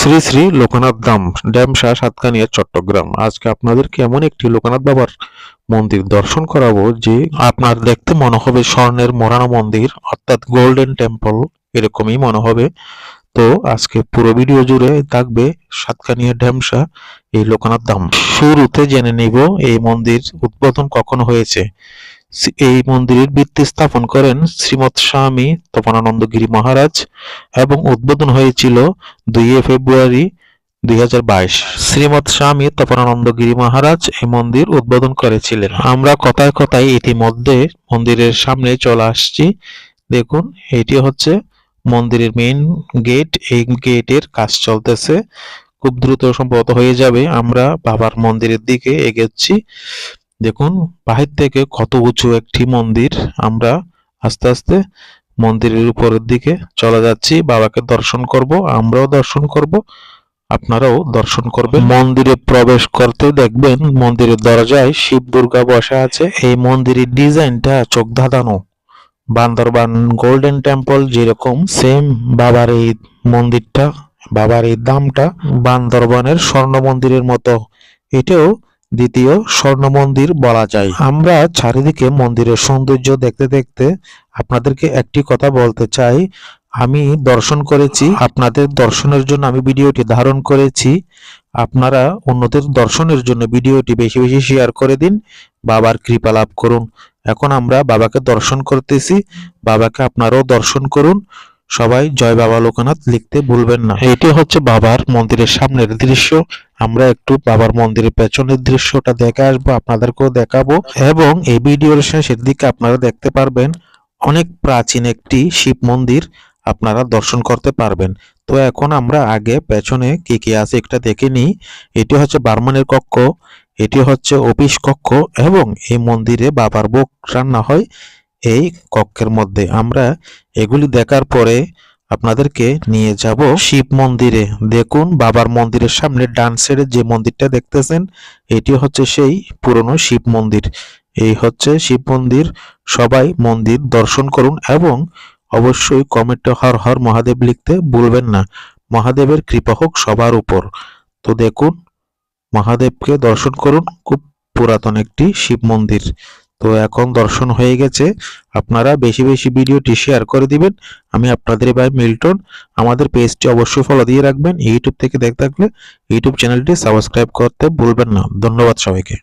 শ্রী শ্রী লোকনাথ ধাম ড্যামশা সাতকানিয়া, চট্টগ্রাম। আজকে আপনাদেরকে এমন একটি লোকনাথ বাবার মন্দির দর্শন করাবো যে আপনার দেখতে মনে হবে স্বর্ণের মোড়ানো মন্দির, অর্থাৎ গোল্ডেন টেম্পল, এরকমই মনে হবে। তো আজকে পুরো ভিডিও জুড়ে থাকবে সাতকানিয়া ড্যামশা এই লোকনাথ ধাম। শুরুতে জেনে নিব এই মন্দির উদ্বোধন কখন হয়েছে। এই মন্দিরের ভিত্তি স্থাপন করেন শ্রীমৎ স্বামী তপনানন্দ গিরি মহারাজ এবং উদ্বোধন হয়েছিল দুই ফেব্রুয়ারি দুই শ্রীমৎ স্বামী তপনানন্দ গিরি মহারাজ এই মন্দির উদ্বোধন করেছিলেন। আমরা কথায় কথায় ইতিমধ্যে মন্দিরের সামনে চলে আসছি। দেখুন, এটি হচ্ছে মন্দিরের মেইন গেট এই গেটের কাজ চলতেছে। খুব দ্রুত সম্ভবত হয়ে যাবে। আমরা বাবার মন্দিরের দিকে এগোচ্ছি। দেখুন, বাহির থেকে কত উঁচু একটি মন্দির আমরা আস্তে আস্তে মন্দিরের উপরের দিকে চলে যাচ্ছি, বাবাকে দর্শন করব, আমরাও দর্শন করব, আপনারাও দর্শন করবেন। মন্দিরে প্রবেশ করতে দেখবেন মন্দিরের দরজায় শিব দুর্গা বসে আছে, এই মন্দিরের ডিজাইনটা চোখ ধাঁধানো বান্দরবান গোল্ডেন টেম্পল যেরকম, সেম বাবার এই মন্দিরটা, বাবার এই দামটা বান্দরবানের স্বর্ণ মন্দিরের মতো। এটাও দ্বিতীয় স্বর্ণ মন্দির বলা যায়। আমরা চারিদিকে মন্দিরের সৌন্দর্য দেখতে দেখতে আপনাদেরকে একটি কথা বলতে চাই। আমি দর্শন করেছি, আপনাদের দর্শনের জন্য আমি ভিডিওটি ধারণ করেছি। আপনারা অন্যদের দর্শনের জন্য ভিডিওটি বেশি বেশি শেয়ার করে দিন, বাবার কৃপা লাভ করুন। এখন আমরা বাবাকে দর্শন করতেছি, বাবাকে আপনারাও দর্শন করুন। সবাই জয় বাবা লোকনাথ লিখতে ভুলবেন না। এটি হচ্ছে বাবার মন্দিরের সামনের দৃশ্য। আমরা একটু বাবার মন্দিরের পেছনের দৃশ্যটা দেখে আসব, আপনাদেরকেও দেখাবো। এবং এই ভিডিওর শেষের দিকে আপনারা দেখতে পারবেন, অনেক প্রাচীন একটি শিব মন্দির আপনারা দর্শন করতে পারবেন। তো এখন আমরা আগে পেছনে কি কি আছে একটা দেখে নিই। এটি হচ্ছে বার্মানের কক্ষ, এটি হচ্ছে অফিস কক্ষ, এবং এই মন্দিরে বাবার ভোগ রান্না হয়। এই কক্ষের মধ্যে আমরা এগুলি দেখার পরে আপনাদেরকে নিয়ে যাব শিব মন্দিরে। দেখুন, বাবার মন্দিরের সামনে ডান যে মন্দিরটা দেখতেছেন, এটি হচ্ছে সেই পুরনো শিব মন্দির। এই হচ্ছে শিব মন্দির। সবাই মন্দির দর্শন করুন এবং অবশ্যই কমেন্টে হর হর মহাদেব লিখতে ভুলবেন না। মহাদেবের কৃপা হোক সবার উপর। তো দেখুন, মহাদেবকে দর্শন করুন। খুব পুরাতন একটি শিব মন্দির। তো এখন দর্শন হয়ে গেছে। আপনারা বেশি বেশি ভিডিওটি শেয়ার করে দিবেন। আমি আপনাদের ভাই মিল্টন। আমাদের পেজটি অবশ্যই ফলো দিয়ে রাখবেন। ইউটিউব থেকে দেখ থাকলে ইউটিউব চ্যানেলটি সাবস্ক্রাইব করতে ভুলবেন না। ধন্যবাদ সবাইকে।